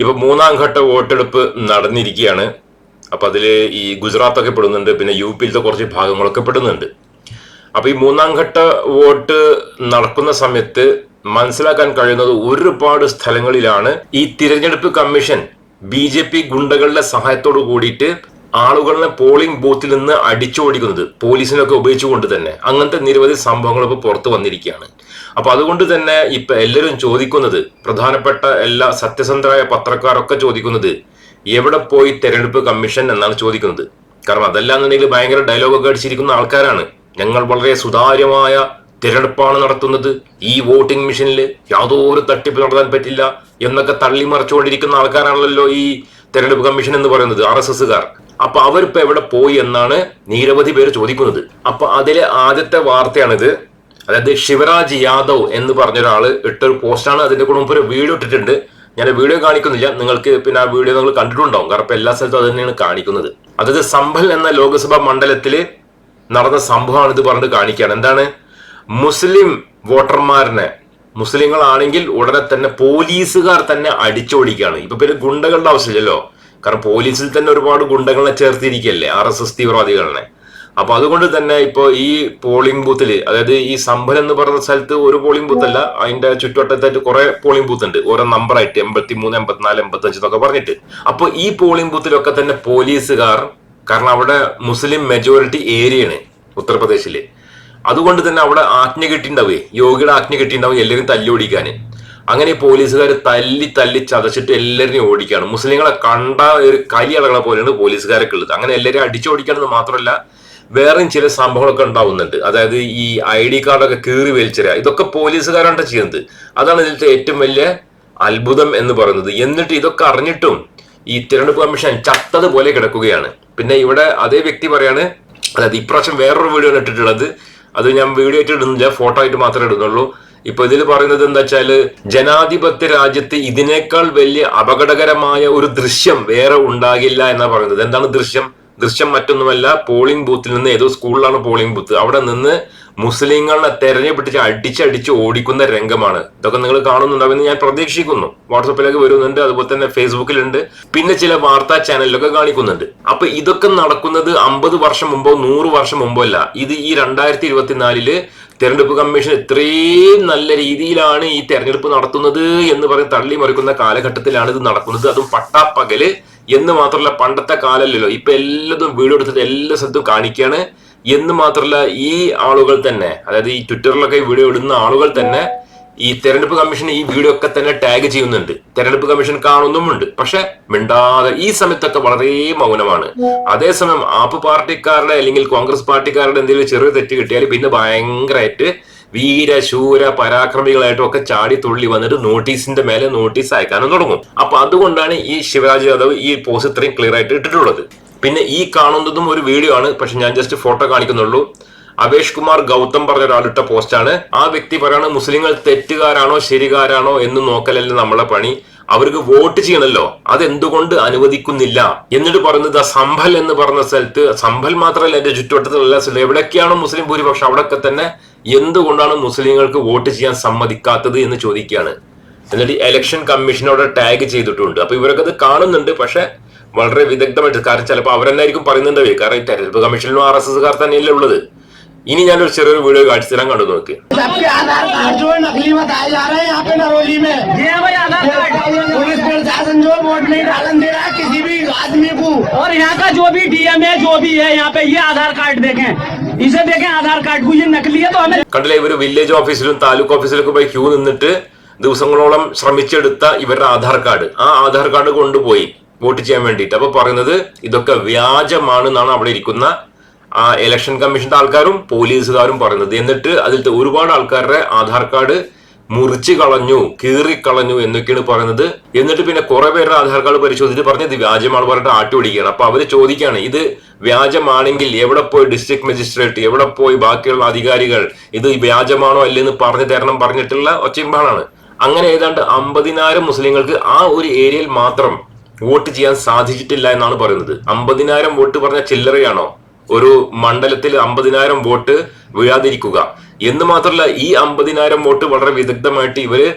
ഇപ്പൊ മൂന്നാം ഘട്ട വോട്ടെടുപ്പ് നടന്നിരിക്കുകയാണ്. അപ്പൊ അതിൽ ഈ ഗുജറാത്തൊക്കെ പെടുന്നുണ്ട് പിന്നെ യു പിയിലത്തെ കുറച്ച് ഭാഗങ്ങളൊക്കെ പെടുന്നുണ്ട്. അപ്പൊ ഈ മൂന്നാം ഘട്ട വോട്ട് നടക്കുന്ന സമയത്ത് മനസ്സിലാക്കാൻ കഴിയുന്നത് ഒരുപാട് സ്ഥലങ്ങളിലാണ് ഈ തിരഞ്ഞെടുപ്പ് കമ്മീഷൻ ബി ജെ പി ഗുണ്ടകളുടെ സഹായത്തോട് കൂടിയിട്ട് ആളുകളെ പോളിംഗ് ബൂത്തിൽ നിന്ന് അടിച്ചോടിക്കുന്നത് പോലീസിനൊക്കെ ഉപയോഗിച്ചുകൊണ്ട് തന്നെ. അങ്ങനത്തെ നിരവധി സംഭവങ്ങൾ ഇപ്പോൾ പുറത്തു വന്നിരിക്കുകയാണ്. അപ്പൊ അതുകൊണ്ട് തന്നെ ഇപ്പൊ എല്ലാവരും ചോദിക്കുന്നത് പ്രധാനപ്പെട്ട എല്ലാ സത്യസന്ധരായ പത്രക്കാരൊക്കെ ചോദിക്കുന്നത് എവിടെ പോയി തെരഞ്ഞെടുപ്പ് കമ്മീഷൻ എന്നാണ് ചോദിക്കുന്നത്. കാരണം അതല്ലാന്നുണ്ടെങ്കിൽ ഭയങ്കര ഡയലോഗൊക്കെ അടിച്ചിരിക്കുന്ന ആൾക്കാരാണ്. ഞങ്ങൾ വളരെ സുതാര്യമായ തിരഞ്ഞെടുപ്പാണ് നടത്തുന്നത്. ഈ വോട്ടിംഗ് മെഷീനിൽ യാതൊരു തട്ടിപ്പ് നടത്താൻ പറ്റില്ല എന്നൊക്കെ തള്ളി മറിച്ചുകൊണ്ടിരിക്കുന്ന ആൾക്കാരാണല്ലോ ഈ തെരഞ്ഞെടുപ്പ് കമ്മീഷൻ എന്ന് പറയുന്നത് ആർ എസ് എസ്സുകാർ. അപ്പൊ അവരിപ്പോ എവിടെ പോയി എന്നാണ് നിരവധി പേര് ചോദിക്കുന്നത്. അപ്പൊ അതിലെ ആദ്യത്തെ വാർത്തയാണിത്. അതായത് ശിവരാജ് യാദവ് എന്ന് പറഞ്ഞ ഒരാൾ ഇട്ടൊരു പോസ്റ്റാണ്. അതിന്റെ കൂടെ ഒരു വീഡിയോ ഇട്ടിട്ടുണ്ട്. ഞാൻ വീഡിയോ കാണിക്കുന്നില്ല. നിങ്ങൾക്ക് പിന്നെ ആ വീഡിയോ നിങ്ങൾ കണ്ടിട്ടുണ്ടാവും. കാരണം ഇപ്പൊ എല്ലാ സ്ഥലത്തും അത് തന്നെയാണ് കാണിക്കുന്നത്. അതായത് സംഭൽ എന്ന ലോക്സഭാ മണ്ഡലത്തിൽ നടന്ന സംഭവമാണ് ഇത് പറഞ്ഞിട്ട് കാണിക്കുകയാണ്. എന്താണ്? മുസ്ലിം വോട്ടർമാരനെ മുസ്ലിങ്ങളാണെങ്കിൽ ഉടനെ തന്നെ പോലീസുകാർ തന്നെ അടിച്ചോടിക്കുകയാണ്. ഇപ്പൊ പിന്നെ ഗുണ്ടകളുടെ ആവശ്യമില്ലല്ലോ. കാരണം പോലീസിൽ തന്നെ ഒരുപാട് ഗുണ്ടകളെ ചേർത്തിരിക്കല്ലേ ആർ എസ് എസ് തീവ്രവാദികളെ. അപ്പൊ അതുകൊണ്ട് തന്നെ ഇപ്പൊ ഈ പോളിംഗ് ബൂത്തിൽ അതായത് ഈ സംഭരം എന്ന് പറഞ്ഞ സ്ഥലത്ത് ഒരു പോളിംഗ് ബൂത്ത് അല്ല അതിന്റെ ചുറ്റുവട്ടത്തായിട്ട് കുറെ പോളിംഗ് ബൂത്ത് ഉണ്ട് ഓരോ നമ്പർ ആയിട്ട് എൺപത്തി മൂന്ന് എൺപത്തിനാല് എൺപത്തി അഞ്ച് എന്നൊക്കെ പറഞ്ഞിട്ട്. അപ്പൊ ഈ പോളിംഗ് ബൂത്തിലൊക്കെ തന്നെ പോലീസുകാർ കാരണം അവിടെ മുസ്ലിം മെജോറിറ്റി ഏരിയയാണ് ഉത്തർപ്രദേശിൽ. അതുകൊണ്ട് തന്നെ അവിടെ ആജ്ഞ കിട്ടിണ്ടാവേ യോഗിയുടെ ആജ്ഞ കിട്ടിണ്ടാവും എല്ലാവരും തല്ലി ഓടിക്കാന് അങ്ങനെ പോലീസുകാർ തല്ലി തല്ലി ചതച്ചിട്ട് എല്ലാവരെയും ഓടിക്കുകയാണ്. മുസ്ലിങ്ങളെ കണ്ട ഒരു കലി അളകളെ പോലെയാണ് പോലീസുകാരൊക്കെ ഉള്ളത്. അങ്ങനെ എല്ലാവരും അടിച്ചോടിക്കാണെന്ന് മാത്രമല്ല വേറെയും ചില സംഭവങ്ങളൊക്കെ ഉണ്ടാവുന്നുണ്ട്. അതായത് ഈ ഐ ഡി കാർഡൊക്കെ കീറി വലിച്ചെറിയുക ഇതൊക്കെ പോലീസുകാരാണ് ചെയ്യുന്നത്. അതാണ് ഇതിലത്തെ ഏറ്റവും വലിയ അത്ഭുതം എന്ന് പറയുന്നത്. എന്നിട്ട് ഇതൊക്കെ അറിഞ്ഞിട്ടും ഈ തിരഞ്ഞെടുപ്പ് കമ്മീഷൻ ചത്തതുപോലെ കിടക്കുകയാണ്. പിന്നെ ഇവിടെ അതേ വ്യക്തി പറയാണ് അതായത് ഇപ്രാവശ്യം വേറൊരു വീഡിയോ ഇട്ടിട്ടുള്ളത്. അത് ഞാൻ വീഡിയോ ആയിട്ട് ഇടുന്നില്ല ഫോട്ടോ ആയിട്ട് മാത്രമേ ഇടുന്നുള്ളൂ. ഇപ്പൊ ഇതിൽ പറയുന്നത് എന്താ വെച്ചാൽ ജനാധിപത്യ രാജ്യത്ത് ഇതിനേക്കാൾ വലിയ അപകടകരമായ ഒരു ദൃശ്യം വേറെ ഉണ്ടാകില്ല എന്നാ പറയുന്നത്. എന്താണ് ദൃശ്യം? ദൃശ്യം മറ്റൊന്നുമല്ല പോളിംഗ് ബൂത്തിൽ നിന്ന് ഏതോ സ്കൂളിലാണ് പോളിംഗ് ബൂത്ത്. അവിടെ നിന്ന് മുസ്ലിങ്ങളെ തെരഞ്ഞെടുപ്പിച്ച് അടിച്ചടിച്ച് ഓടിക്കുന്ന രംഗമാണ്. ഇതൊക്കെ നിങ്ങൾ കാണുന്നുണ്ടാവുമെന്ന് ഞാൻ പ്രതീക്ഷിക്കുന്നു. വാട്സപ്പിലേക്ക് വരുന്നുണ്ട് അതുപോലെ തന്നെ ഫേസ്ബുക്കിലുണ്ട് പിന്നെ ചില വാർത്താ ചാനലിലൊക്കെ കാണിക്കുന്നുണ്ട്. അപ്പൊ ഇതൊക്കെ നടക്കുന്നത് അമ്പത് വർഷം മുമ്പോ നൂറ് വർഷം മുമ്പോ അല്ല. ഇത് ഈ രണ്ടായിരത്തി ഇരുപത്തിനാലിൽ തെരഞ്ഞെടുപ്പ് കമ്മീഷൻ ഇത്രയും നല്ല രീതിയിലാണ് ഈ തെരഞ്ഞെടുപ്പ് നടത്തുന്നത് എന്ന് പറഞ്ഞ് തള്ളി മറിക്കുന്ന കാലഘട്ടത്തിലാണ് ഇത് നടക്കുന്നത്. അതും പട്ടാപ്പകൽ എന്ന് മാത്രമല്ല പണ്ടത്തെ കാലല്ലല്ലോ. ഇപ്പൊ എല്ലാതും വീഡിയോ എടുത്തിട്ട് എല്ലാ സ്ഥലത്തും കാണിക്കുകയാണ് എന്ന് മാത്രമല്ല ഈ ആളുകൾ തന്നെ അതായത് ഈ ട്വിറ്ററിലൊക്കെ വീഡിയോ ഇടുന്ന ആളുകൾ തന്നെ ഈ തെരഞ്ഞെടുപ്പ് കമ്മീഷൻ ഈ വീഡിയോ ഒക്കെ തന്നെ ടാഗ് ചെയ്യുന്നുണ്ട്. തെരഞ്ഞെടുപ്പ് കമ്മീഷൻ കാണുന്നുമുണ്ട്. പക്ഷെ മിണ്ടാതെ ഈ സമയത്തൊക്കെ വളരെ മൗനമാണ്. അതേസമയം ആപ്പ് പാർട്ടിക്കാരുടെ അല്ലെങ്കിൽ കോൺഗ്രസ് പാർട്ടിക്കാരുടെ എന്തെങ്കിലും ചെറിയ തെറ്റ് കിട്ടിയാൽ പിന്നെ ഭയങ്കരമായിട്ട് വീര ശൂര പരാക്രമികളായിട്ടും ഒക്കെ ചാടി തുള്ളി വന്നിട്ട് നോട്ടീസിന്റെ മേലെ നോട്ടീസ് അയക്കാനും തുടങ്ങും. അപ്പൊ അതുകൊണ്ടാണ് ഈ ശിവരാജ് യാദവ് ഈ പോസ്റ്റ് ഇത്രയും ക്ലിയർ ആയിട്ട് ഇട്ടിട്ടുള്ളത്. പിന്നെ ഈ കാണുന്നതും ഒരു വീഡിയോ ആണ്. പക്ഷെ ഞാൻ ജസ്റ്റ് ഫോട്ടോ കാണിക്കുന്നുള്ളൂ. അവേഷ് കുമാർ ഗൗതം പറഞ്ഞ ഒരാളിട്ട പോസ്റ്റാണ് ആ വ്യക്തി പറയാണ് മുസ്ലിങ്ങൾ തെറ്റുകാരാണോ ശരികാരാണോ എന്ന് നോക്കലല്ല നമ്മളെ പണി. അവർക്ക് വോട്ട് ചെയ്യണല്ലോ. അതെന്തുകൊണ്ട് അനുവദിക്കുന്നില്ല? എന്നിട്ട് പറയുന്നത് സംഭൽ എന്ന് പറഞ്ഞ സ്ഥലത്ത് സംഭൽ മാത്രമല്ല എന്റെ ചുറ്റുവട്ടത്തിലുള്ള സ്ഥലത്ത് എവിടെയൊക്കെയാണോ മുസ്ലിം ഭൂരിപക്ഷം അവിടെയൊക്കെ തന്നെ എന്തുകൊണ്ടാണ് മുസ്ലിങ്ങൾക്ക് വോട്ട് ചെയ്യാൻ സമ്മതിക്കാത്തത് എന്ന് ചോദിക്കുകയാണ്. എന്നിട്ട് ഇലക്ഷൻ കമ്മീഷനോട് ടാഗ് ചെയ്തിട്ടുണ്ട്. അപ്പൊ ഇവരൊക്കെ അത് കാണുന്നുണ്ട്. പക്ഷെ വളരെ വിദഗ്ധമായിട്ട് കാരണം ചിലപ്പോൾ അവരെന്നായിരിക്കും പറയുന്നുണ്ടാവേ കാരണം ഈ തെരഞ്ഞെടുപ്പ് കമ്മീഷനിലും ആർ എസ് എസ്കാർ തന്നെയല്ലേ ഉള്ളത് ഇനി ഞാനൊരു ചെറിയൊരു വീഡിയോ കാണിച്ചു തരാൻ കണ്ടു നോക്ക് सबके आधार कार्ड जो है नकली बताए जा रहे हैं यहाँ पे नरोली में ये है भाई आधार कार्ड पुलिस प्रशासन जो वोट नहीं डालन दे रहा है किसी भी आदमी को और यहाँ का जो भी डीएम है जो भी है यहाँ पे ये आधार कार्ड देखें इसे देखें आधार कार्ड को ये नकली है तो हमें കണ്ടില്ലേ ഇവര് വില്ലേജ് ഓഫീസിലും താലൂക്ക് ഓഫീസിലൊക്കെ പോയി ക്യൂ നിന്നിട്ട് ദിവസങ്ങളോളം ശ്രമിച്ചെടുത്ത ഇവരുടെ ആധാർ കാർഡ് ആ ആധാർ കാർഡ് കൊണ്ടുപോയി വോട്ട് ചെയ്യാൻ വേണ്ടിയിട്ട്. അപ്പൊ പറയുന്നത് ഇതൊക്കെ വ്യാജമാണെന്നാണ് അവിടെ ഇരിക്കുന്ന ആ ഇലക്ഷൻ കമ്മീഷന്റെ ആൾക്കാരും പോലീസുകാരും പറയുന്നത്. എന്നിട്ട് അതിൽ ഒരുപാട് ആൾക്കാരുടെ ആധാർ കാർഡ് മുറിച്ച് കളഞ്ഞു കീറിക്കളഞ്ഞു എന്നൊക്കെയാണ് പറയുന്നത്. എന്നിട്ട് പിന്നെ കുറെ പേരുടെ ആധാർ കാർഡ് പരിശോധിച്ച് പറഞ്ഞ് ഇത് വ്യാജമാണ് പറഞ്ഞിട്ട് ആട്ടി ഓടിക്കുകയാണ്. അപ്പൊ അവർ ചോദിക്കുകയാണ് ഇത് വ്യാജമാണെങ്കിൽ എവിടെ പോയി ഡിസ്ട്രിക്ട് മജിസ്ട്രേറ്റ് എവിടെ പോയി ബാക്കിയുള്ള അധികാരികൾ ഇത് വ്യാജമാണോ അല്ലെന്ന് പറഞ്ഞു തരണം പറഞ്ഞിട്ടുള്ള ഒച്ചമ്പാടാണ് അങ്ങനെ ഏതാണ്ട് അമ്പതിനായിരം മുസ്ലിങ്ങൾക്ക് ആ ഒരു ഏരിയയിൽ മാത്രം വോട്ട് ചെയ്യാൻ സാധിച്ചിട്ടില്ല എന്നാണ് പറയുന്നത്. അമ്പതിനായിരം വോട്ട് പറഞ്ഞ ചില്ലറയാണോ? ഒരു മണ്ഡലത്തിൽ അമ്പതിനായിരം വോട്ട് വീഴാതിരിക്കുക. എന്ന് മാത്രമല്ല ഈ അമ്പതിനായിരം വോട്ട് വളരെ വിദഗ്ധമായിട്ട് ഇവർ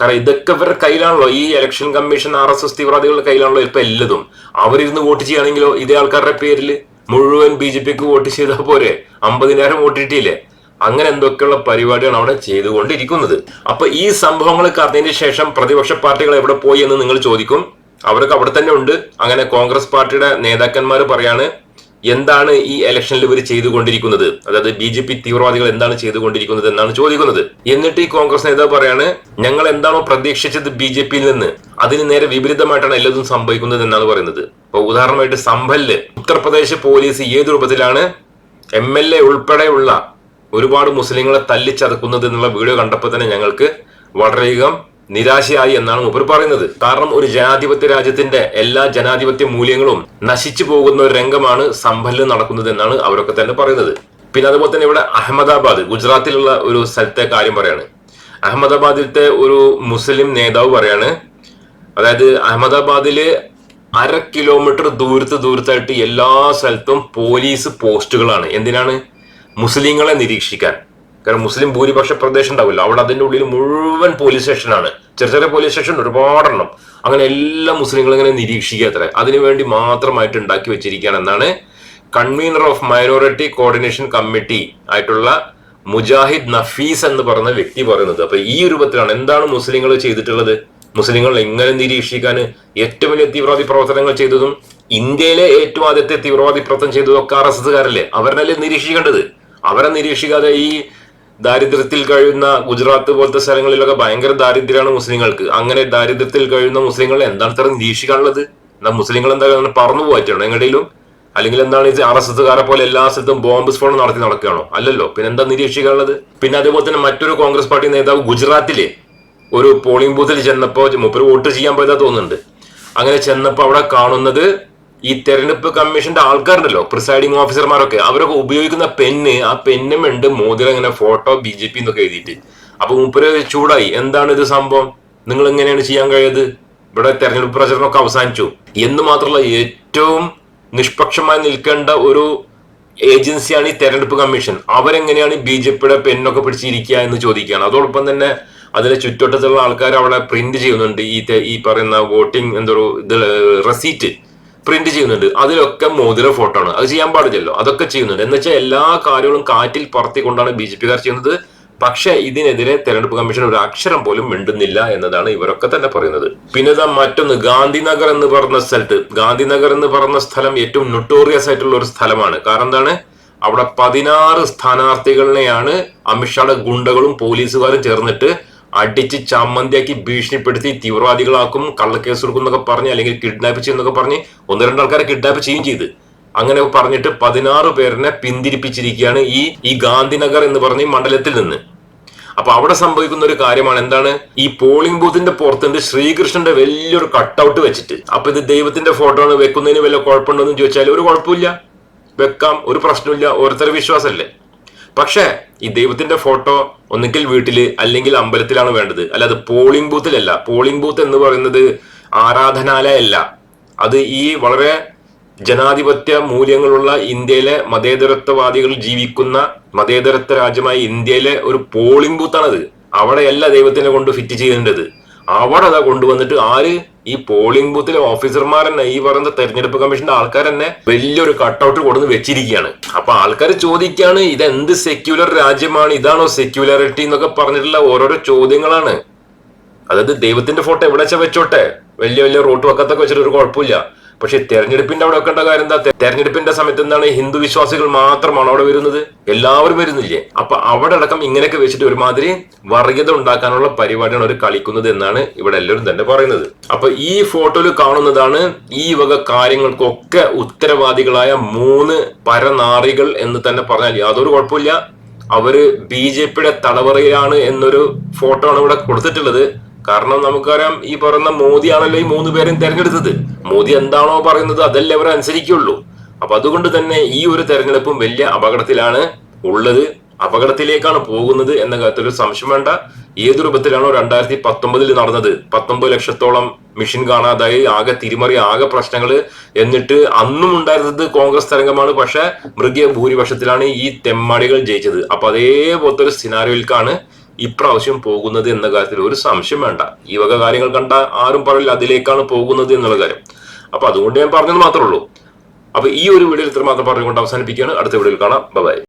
കാരണം ഇതൊക്കെ ഇവരുടെ കയ്യിലാണല്ലോ. ഈ election commission R S S തീവ്രവാദികളുടെ കയ്യിലാണല്ലോ ഇപ്പൊ എല്ലതും. അവരിരുന്ന് വോട്ട് ചെയ്യുകയാണെങ്കിലോ ഇതേ ആൾക്കാരുടെ പേരിൽ മുഴുവൻ ബി ജെ പിക്ക് വോട്ട് ചെയ്താൽ പോരെ? അമ്പതിനായിരം വോട്ട് കിട്ടിയില്ലേ? അങ്ങനെ എന്തൊക്കെയുള്ള പരിപാടിയാണ് അവിടെ ചെയ്തുകൊണ്ടിരിക്കുന്നത്. അപ്പൊ ഈ സംഭവങ്ങൾ കറിഞ്ഞതിന് ശേഷം പ്രതിപക്ഷ പാർട്ടികൾ എവിടെ പോയി എന്ന് നിങ്ങൾ ചോദിക്കും? അവരൊക്കെ അവിടെ തന്നെ ഉണ്ട്. അങ്ങനെ കോൺഗ്രസ് പാർട്ടിയുടെ നേതാക്കന്മാർ പറയാണ് എന്താണ് ഈ ഇലക്ഷനിൽ ഇവർ ചെയ്തുകൊണ്ടിരിക്കുന്നത്? അതായത് ബി ജെ പി തീവ്രവാദികൾ എന്താണ് ചെയ്തുകൊണ്ടിരിക്കുന്നത് എന്നാണ് ചോദിക്കുന്നത്. എന്നിട്ട് ഈ കോൺഗ്രസ് നേതാവ് പറയാണ് ഞങ്ങൾ എന്താണോ പ്രതീക്ഷിച്ചത് ബി ജെ പിയിൽ നിന്ന് അതിന് നേരെ വിപരീതമായിട്ടാണ് എല്ലാതും സംഭവിക്കുന്നത് എന്നാണ് പറയുന്നത്. അപ്പൊ ഉദാഹരണമായിട്ട് സംഭലിൽ ഉത്തർപ്രദേശ് പോലീസ് ഏത് രൂപത്തിലാണ് എം എൽ എ ഉൾപ്പെടെയുള്ള ഒരുപാട് മുസ്ലിങ്ങളെ തല്ലിച്ചതക്കുന്നത് എന്നുള്ള വീഡിയോ കണ്ടപ്പോൾ തന്നെ ഞങ്ങൾക്ക് വളരെയധികം നിരാശയായി എന്നാണ് മൂപ്പർ പറയുന്നത്. കാരണം ഒരു ജനാധിപത്യ രാജ്യത്തിന്റെ എല്ലാ ജനാധിപത്യ മൂല്യങ്ങളും നശിച്ചു പോകുന്ന ഒരു രംഗമാണ് സംഭലിൽ നടക്കുന്നത് എന്നാണ് അവരൊക്കെ തന്നെ പറയുന്നത്. പിന്നെ അതുപോലെ തന്നെ ഇവിടെ അഹമ്മദാബാദ് ഗുജറാത്തിലുള്ള ഒരു സ്ഥലത്തെ കാര്യം പറയാണ്. അഹമ്മദാബാദിലത്തെ ഒരു മുസ്ലിം നേതാവ് പറയാണ് അതായത് അഹമ്മദാബാദിൽ അര കിലോമീറ്റർ ദൂരത്ത് ദൂരത്തായിട്ട് എല്ലാ സ്ഥലത്തും പോലീസ് പോസ്റ്റുകളാണ്. എന്തിനാണ്? മുസ്ലിങ്ങളെ നിരീക്ഷിക്കാൻ. കാരണം മുസ്ലിം ഭൂരിപക്ഷ പ്രദേശം ഉണ്ടാവില്ല. അവിടെ അതിന്റെ ഉള്ളിൽ മുഴുവൻ പോലീസ് സ്റ്റേഷനാണ് ചെറിയ ചെറിയ പോലീസ് സ്റ്റേഷൻ ഒരുപാടെണ്ണം. അങ്ങനെ എല്ലാ മുസ്ലിങ്ങളും ഇങ്ങനെ നിരീക്ഷിക്കുക അത്ര. അതിനുവേണ്ടി മാത്രമായിട്ട് ഉണ്ടാക്കി വെച്ചിരിക്കുകയാണ് എന്നാണ് convener of minority coordination committee ആയിട്ടുള്ള മുജാഹിദ് നഫീസ് എന്ന് പറയുന്ന വ്യക്തി പറയുന്നത്. അപ്പൊ ഈ രൂപത്തിലാണ് എന്താണ് മുസ്ലിങ്ങൾ ചെയ്തിട്ടുള്ളത്? മുസ്ലിങ്ങൾ എങ്ങനെ നിരീക്ഷിക്കാൻ ഏറ്റവും വലിയ തീവ്രവാദി പ്രവർത്തനങ്ങൾ ചെയ്തതും ഇന്ത്യയിലെ ഏറ്റവും ആദ്യത്തെ തീവ്രവാദി പ്രവർത്തനം ചെയ്തതൊക്കെ ആർ എസ് എസ്കാരല്ലേ അവരല്ലേ നിരീക്ഷിക്കേണ്ടത്? അവരെ നിരീക്ഷിക്കാതെ ഈ ദാരിദ്ര്യത്തിൽ കഴിയുന്ന ഗുജറാത്ത് പോലത്തെ സ്ഥലങ്ങളിലൊക്കെ ഭയങ്കര ദാരിദ്ര്യമാണ് മുസ്ലിങ്ങൾക്ക്. അങ്ങനെ ദാരിദ്ര്യത്തിൽ കഴിയുന്ന മുസ്ലിങ്ങൾ എന്താണ് ഇത്ര നിരീക്ഷിക്കാനുള്ളത്? എന്താ മുസ്ലിങ്ങൾ എന്താ പറഞ്ഞു പോയിട്ടാണോ എങ്ങടെയും അല്ലെങ്കിൽ എന്താണ് ഈ ആർ എസ് എസ്സുകാരെ പോലെ എല്ലാ സ്ഥലത്തും ബോംബ് സ്ഫോടനം നടത്തി നടക്കുകയാണോ? അല്ലല്ലോ പിന്നെ എന്താ നിരീക്ഷിക്കാനുള്ളത്? പിന്നെ അതേപോലെ തന്നെ മറ്റൊരു കോൺഗ്രസ് പാർട്ടി നേതാവ് ഗുജറാത്തിലെ ഒരു പോളിംഗ് ബൂത്തിൽ ചെന്നപ്പോ മുപ്പര് വോട്ട് ചെയ്യാൻ പോയതാ തോന്നുന്നുണ്ട്. അങ്ങനെ ചെന്നപ്പോ അവിടെ കാണുന്നത് ഈ തെരഞ്ഞെടുപ്പ് കമ്മീഷന്റെ ആൾക്കാരുണ്ടല്ലോ പ്രിസൈഡിംഗ് ഓഫീസർമാരൊക്കെ അവരൊക്കെ ഉപയോഗിക്കുന്ന പെന്ന് ആ പെന്നും ഉണ്ട് മോദി ഇങ്ങനെ ഫോട്ടോ ബി ജെ പി എന്നൊക്കെ എഴുതിയിട്ട്. അപ്പൊ മൂപ്പര് ചൂടായി. എന്താണ് ഇത് സംഭവം? നിങ്ങൾ എങ്ങനെയാണ് ചെയ്യാൻ കഴിയത് ഇവിടെ തെരഞ്ഞെടുപ്പ് പ്രചരണമൊക്കെ അവസാനിച്ചു. എന്ന് മാത്രമല്ല ഏറ്റവും നിഷ്പക്ഷമായി നിൽക്കേണ്ട ഒരു ഏജൻസിയാണ് ഈ തെരഞ്ഞെടുപ്പ് കമ്മീഷൻ. അവരെങ്ങനെയാണ് ബി ജെ പിയുടെ പെന്നൊക്കെ പിടിച്ചിരിക്കുക എന്ന് ചോദിക്കുകയാണ്. അതോടൊപ്പം തന്നെ അതിലെ ചുറ്റുവട്ടത്തുള്ള ആൾക്കാർ അവിടെ പ്രിന്റ് ചെയ്യുന്നുണ്ട്. ഈ ഈ പറയുന്ന വോട്ടിംഗ് എന്തോ ഇത് റെസീറ്റ്. പ്രിന്റ് ചെയ്യുന്നുണ്ട്. അതിലൊക്കെ മോദിയുടെ ഫോട്ടോ ആണ്. അത് ചെയ്യാൻ പാടില്ലല്ലോ. അതൊക്കെ ചെയ്യുന്നുണ്ട്. എന്ന് വെച്ചാൽ എല്ലാ കാര്യങ്ങളും കാറ്റിൽ പറത്തിക്കൊണ്ടാണ് ബി ജെ പിക്കാർ ചെയ്യുന്നത്. പക്ഷേ ഇതിനെതിരെ തെരഞ്ഞെടുപ്പ് കമ്മീഷൻ ഒരു അക്ഷരം പോലും മിണ്ടുന്നില്ല എന്നതാണ് ഇവരൊക്കെ തന്നെ പറയുന്നത്. പിന്നെ ഇതാ മറ്റൊന്ന് ഗാന്ധിനഗർ എന്ന് പറഞ്ഞ സ്ഥലത്ത്. ഗാന്ധിനഗർ എന്ന് പറഞ്ഞ സ്ഥലം ഏറ്റവും നൊട്ടോറിയസ് ആയിട്ടുള്ള ഒരു സ്ഥലമാണ്. കാരണം എന്താണ്? അവിടെ പതിനാറ് സ്ഥാനാർത്ഥികളെയാണ് അമിത്ഷായുടെ ഗുണ്ടകളും പോലീസുകാരും ചേർന്നിട്ട് അടിച്ച് ചമ്മന്തിയാക്കി ഭീഷണിപ്പെടുത്തി തീവ്രവാദികളാക്കും കള്ളക്കേസ് കൊടുക്കും എന്നൊക്കെ പറഞ്ഞ് അല്ലെങ്കിൽ കിഡ്നാപ്പ് ചെയ്യുന്നൊക്കെ പറഞ്ഞ് ഒന്ന് രണ്ട് ആൾക്കാരെ കിഡ്നാപ്പ് ചെയ്യും ചെയ്ത്. അങ്ങനെ പറഞ്ഞിട്ട് പതിനാറ് പേരിനെ പിന്തിരിപ്പിച്ചിരിക്കുകയാണ് ഈ ഈ ഗാന്ധിനഗർ എന്ന് പറഞ്ഞ മണ്ഡലത്തിൽ നിന്ന്. അപ്പൊ അവിടെ സംഭവിക്കുന്ന ഒരു കാര്യമാണ് എന്താണ്? ഈ പോളിംഗ് ബൂത്തിന്റെ പുറത്തുണ്ട് ശ്രീകൃഷ്ണന്റെ വലിയൊരു കട്ടൗട്ട് വെച്ചിട്ട്. അപ്പൊ ഇത് ദൈവത്തിന്റെ ഫോട്ടോ ആണ് വെക്കുന്നതിന് വല്ല കുഴപ്പമുണ്ടോ എന്ന് ചോദിച്ചാൽ ഒരു കുഴപ്പമില്ല. വെക്കാം ഒരു പ്രശ്നമില്ല ഓരോരുത്തരുടെ വിശ്വാസമല്ലേ? പക്ഷേ ഈ ദൈവത്തിന്റെ ഫോട്ടോ ഒന്നുകിൽ വീട്ടിൽ അല്ലെങ്കിൽ അമ്പലത്തിലാണ് വേണ്ടത്. അല്ലാതെ പോളിംഗ് ബൂത്തിലല്ല പോളിംഗ് ബൂത്ത് എന്ന് പറയുന്നത് ആരാധനാലയല്ല. അത് ഈ വളരെ ജനാധിപത്യ മൂല്യങ്ങളുള്ള ഇന്ത്യയിലെ മതേതരത്വവാദികൾ ജീവിക്കുന്ന മതേതരത്വ രാജ്യമായ ഇന്ത്യയിലെ ഒരു പോളിംഗ് ബൂത്താണത് അവിടെയല്ല ദൈവത്തിനെ കൊണ്ട് ഫിറ്റ് ചെയ്യേണ്ടത്. അവിടെ അതാ കൊണ്ടുവന്നിട്ട് ആര്? ഈ പോളിംഗ് ബൂത്തിലെ ഓഫീസർമാർ തന്നെ ഈ പറയുന്ന തെരഞ്ഞെടുപ്പ് കമ്മീഷന്റെ ആൾക്കാർ തന്നെ വലിയൊരു കട്ടൗട്ട് കൊടുന്ന് വെച്ചിരിക്കുകയാണ്. അപ്പൊ ആൾക്കാർ ചോദിക്കുകയാണ് ഇത് എന്ത് സെക്യുലർ രാജ്യമാണ്? ഇതാണോ സെക്യുലാരിറ്റി എന്നൊക്കെ പറഞ്ഞിട്ടുള്ള ഓരോരോ ചോദ്യങ്ങളാണ്. അതായത് ദൈവത്തിന്റെ ഫോട്ടോ എവിടെ വെച്ചാ വെച്ചോട്ടെ? വലിയ വലിയ റോട്ട് വക്കത്തൊക്കെ വെച്ചിട്ട് ഒരു കുഴപ്പമില്ല. പക്ഷെ തെരഞ്ഞെടുപ്പിന്റെ അവിടെ വെക്കേണ്ട കാര്യം എന്താ? തെരഞ്ഞെടുപ്പിന്റെ സമയത്ത് എന്താണ്? ഹിന്ദു വിശ്വാസികൾ മാത്രമാണ് അവിടെ വരുന്നത്? എല്ലാവരും വരുന്നില്ലേ? അപ്പൊ അവിടെ അടക്കം ഇങ്ങനെയൊക്കെ വെച്ചിട്ട് ഒരുമാതിരി വർഗീയത ഉണ്ടാക്കാനുള്ള പരിപാടിയാണ് അവർ കളിക്കുന്നത് എന്നാണ് ഇവിടെ എല്ലാവരും തന്നെ പറയുന്നത്. അപ്പൊ ഈ ഫോട്ടോയിൽ കാണുന്നതാണ് ഈ വക കാര്യങ്ങൾക്കൊക്കെ ഉത്തരവാദികളായ മൂന്ന് പരനാറികൾ എന്ന് തന്നെ പറഞ്ഞാൽ യാതൊരു കുഴപ്പമില്ല. അവർ ബി ജെ പിയുടെ തടവറയിലാണ് എന്നൊരു ഫോട്ടോ ആണ് ഇവിടെ കൊടുത്തിട്ടുള്ളത്. കാരണം നമുക്കറിയാം ഈ പറയുന്ന മോദിയാണല്ലോ ഈ മൂന്ന് പേരും തെരഞ്ഞെടുത്തത്. മോദി എന്താണോ പറയുന്നത് അതല്ലേ അവർ അനുസരിക്കുള്ളൂ അപ്പൊ അതുകൊണ്ട് തന്നെ ഈ ഒരു തെരഞ്ഞെടുപ്പും വലിയ അപകടത്തിലാണ് ഉള്ളത്. അപകടത്തിലേക്കാണ് പോകുന്നത് എന്ന കാര്യത്തിൽ ഒരു സംശയം വേണ്ട. ഏത് രൂപത്തിലാണോ രണ്ടായിരത്തി പത്തൊമ്പതിൽ നടന്നത്. പത്തൊമ്പത് ലക്ഷത്തോളം മിഷൻ കാണാതായി. ആകെ തിരിമറി ആകെ പ്രശ്നങ്ങൾ എന്നിട്ട് അന്നും ഉണ്ടായിരുന്നത് കോൺഗ്രസ് തരംഗമാണ്. പക്ഷെ മൃഗീയ ഭൂരിപക്ഷത്തിലാണ് ഈ തെമ്മാടികൾ ജയിച്ചത്. അപ്പൊ അതേപോലത്തെ ഒരു സിനാരിയോയിലേക്കാണ് ഇപ്രാവശ്യം പോകുന്നത് എന്ന കാര്യത്തിൽ ഒരു സംശയം വേണ്ട. ഈ വക കാര്യങ്ങൾ കണ്ട ആരും പറയില്ല അതിലേക്കാണ് പോകുന്നത് എന്നുള്ള കാര്യം. അപ്പൊ അതുകൊണ്ട് ഞാൻ പറഞ്ഞത് മാത്രമേ ഉള്ളൂ. അപ്പൊ ഈ ഒരു വീഡിയോയിൽ ഇത്ര മാത്രം പറഞ്ഞുകൊണ്ട് അവസാനിപ്പിക്കുകയാണ്. അടുത്ത വീഡിയോയിൽ കാണാം. ബൈ